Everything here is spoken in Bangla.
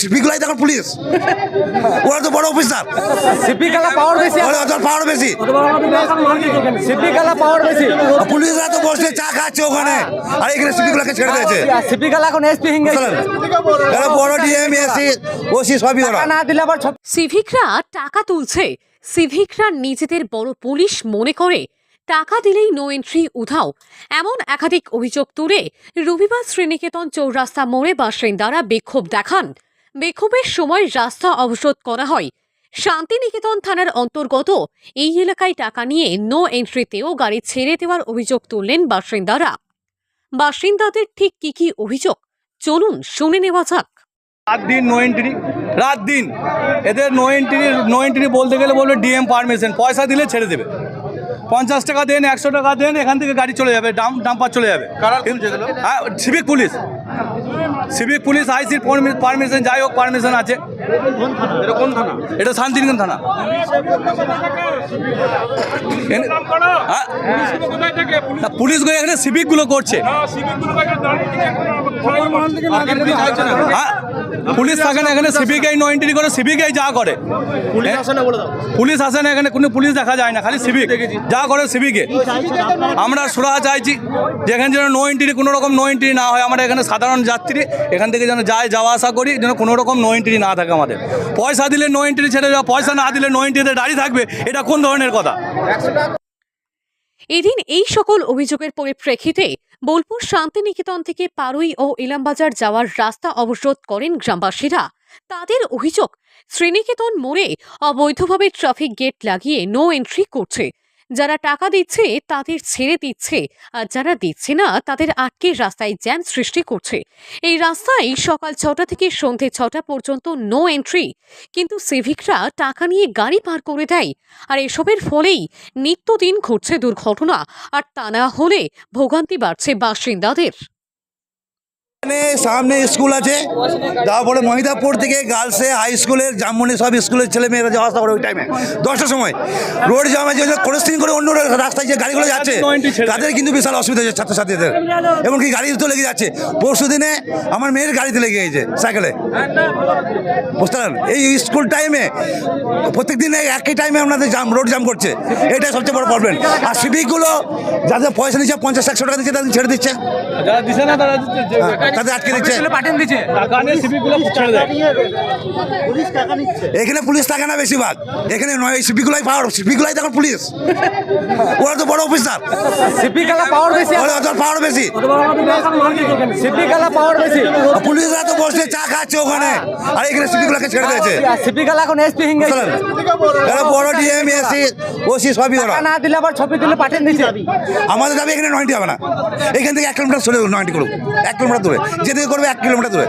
সিপিগুলাই দেখো পুলিশ। ওরা তো বড় অফিসার। সিপি খেলা পাওয়ার বেশি। পাওয়ার বেশি। সিপি খেলা পাওয়ার বেশি। পুলিশরা তো বসে চা খাচ্ছে ওখানে। আর এখানে সিপিগুলোকে ছেড়ে দিয়েছে। সিপি খেলা এখন এসপি হিঙ্গে। বড় ডিএম এসি ওসি সবই ওরা। না দিলে আবার সিভিকরা টাকা তুলছে। সিভিকরা নিজেদের বড় পুলিশ মনে করে। টাকা দিলেই নো এন্ট্রি উধাও। এমন একাধিক অভিযোগ তুলে রবিবার শ্রীনিকেতন চৌরাস্তা মোড়ে বাসিন্দারা বিক্ষোভ দেখান। বিক্ষোভের সময় রাস্তা অবরোধ করা হয়। শান্তিনিকেতন থানার অন্তর্গত এই এলাকায় টাকা নিয়ে নো এন্ট্রিতেও গাড়ি ছেড়ে দেওয়ার অভিযোগ তুললেন বাসিন্দারা। বাসিন্দাদের ঠিক কি কি অভিযোগ? চলুন শুনে নেওয়া যাক। রাত দিন নো এন্ট্রি রাত দিন। এদের নো এন্ট্রি নো এন্ট্রি বলতে গেলে বলবে ডিএম পারমিশন পয়সা দিলে ছেড়ে দেবে। পঞ্চাশ টাকা দেন একশো টাকা দেন এখান থেকে গাড়ি চলে যাবে ডাম ডাম্পার চলে যাবে। হ্যাঁ সিভিক পুলিশ। সিভিক পুলিশ আইসির পারমিশন যাই হোক পারমিশন আছে। এটা কোন থানা? এটা শান্তিনিকেতন থানা। হ্যাঁ? পুলিশগুলো এখানে সিভিকগুলো করছে। হ্যাঁ? পুলিশ থাকে না এখানে সিভিকেই নো এন্ট্রি করে সিভিকেই যা করে। পুলিশ আসে না পুলিশ আসে না এখানে কোনো পুলিশ দেখা যায় না খালি সিভিক। যা করে সিভিকে। আমরা সুরাহা চাইছি যেখানে যেন নো এন্ট্রি কোনো রকম নো এন্ট্রি না হয়। আমরা এখানে সাধারণ যাত্রী এখান থেকে যেন যায় যাওয়া আসা করি যেন কোনো রকম নো এন্ট্রি না থাকে আমাদের। পয়সা দিলে নো এন্ট্রি ছেড়ে যাওয়া পয়সা না দিলে নো এন্ট্রিতে দাঁড়িয়ে থাকবে এটা কোন ধরনের কথা? এদিন এই সকল অভিযোগের পরিপ্রেক্ষিতে বোলপুর শান্তিনিকেতন থেকে পারুই ও ইলামবাজার যাওয়ার রাস্তা অবরোধ করেন গ্রামবাসীরা। তাদের অভিযোগ, শ্রীনিকেতন মোড়ে অবৈধভাবে ট্রাফিক গেট লাগিয়ে নো এন্ট্রি করছে। যারা টাকা দিচ্ছে, তাদের ছেড়ে দিচ্ছে। আর যারা দিচ্ছে না, তাদের আটকে রাস্তায় জ্যাম সৃষ্টি করছে। এই রাস্তায় সকাল ছটা থেকে সন্ধে ছটা পর্যন্ত নো এন্ট্রি কিন্তু সিভিকরা টাকা নিয়ে গাড়ি পার করে দেয়। আর এসবের ফলেই নিত্যদিন ঘটছে দুর্ঘটনা। আর তা না হলে ভোগান্তি বাড়ছে বাসিন্দাদের। এখানে সামনে স্কুল আছে। তারপরে মহিদাপুর থেকে গার্লসে হাই স্কুলের জামমনি সব স্কুলের ছেলে মেয়েরা যাওয়া আসা করে ওই টাইমে দশটার সময়। রোড জামে যে ক্রসিং করে অন্য রাস্তায় যে গাড়িগুলো যাচ্ছে তাদের কিন্তু বিশাল অসুবিধা হচ্ছে ছাত্রছাত্রীদের। এবং কি গাড়ি তো লেগে যাচ্ছে। পরশু দিনে আমার মেয়ের গাড়িতে লেগে গেছে সাইকেলে বুঝতে এই স্কুল টাইমে প্রত্যেক দিনে একই টাইমে আপনাদের জাম রোড জাম করছে। এটাই সবচেয়ে বড় প্রবলেম আর সিভিকগুলো যাদের পয়সা নিচ্ছে পঞ্চাশ একশো টাকা দিচ্ছে তাদের ছেড়ে দিচ্ছে। যারা দিছে না তারা তাদের আটকে দিচ্ছে। এখানে পুলিশ থাকে না বেশিরভাগ। এখানে নয় সিপিগুলাই পাওয়ার সিপিগুলাই দেখো পুলিশ। ওরা তো বড় অফিসার সিপি খেলা পাওয়ার বেশি। ওরা ওদের পাওয়ার বেশি পাওয়ার বেশি। পুলিশরা তো বসে চা খাচ্ছে ওখানে। আর এখানে সিপিগুলোকে ছেড়ে দিয়েছে। সিপি খেলা এখন এসপি হিঙ্গে বড় ডিএম এসি ওসি সবই ওরা। না দিলে আবার ছবি তুলে পাঠিয়ে দিচ্ছে। আমাদের দাবি এখানে নয়টি হবে না। এখান থেকে এক কিলোমিটার চলে নয়টি করুক। এক কিলোমিটার দূরে। যেদিকে করবে এক কিলোমিটার দূরে।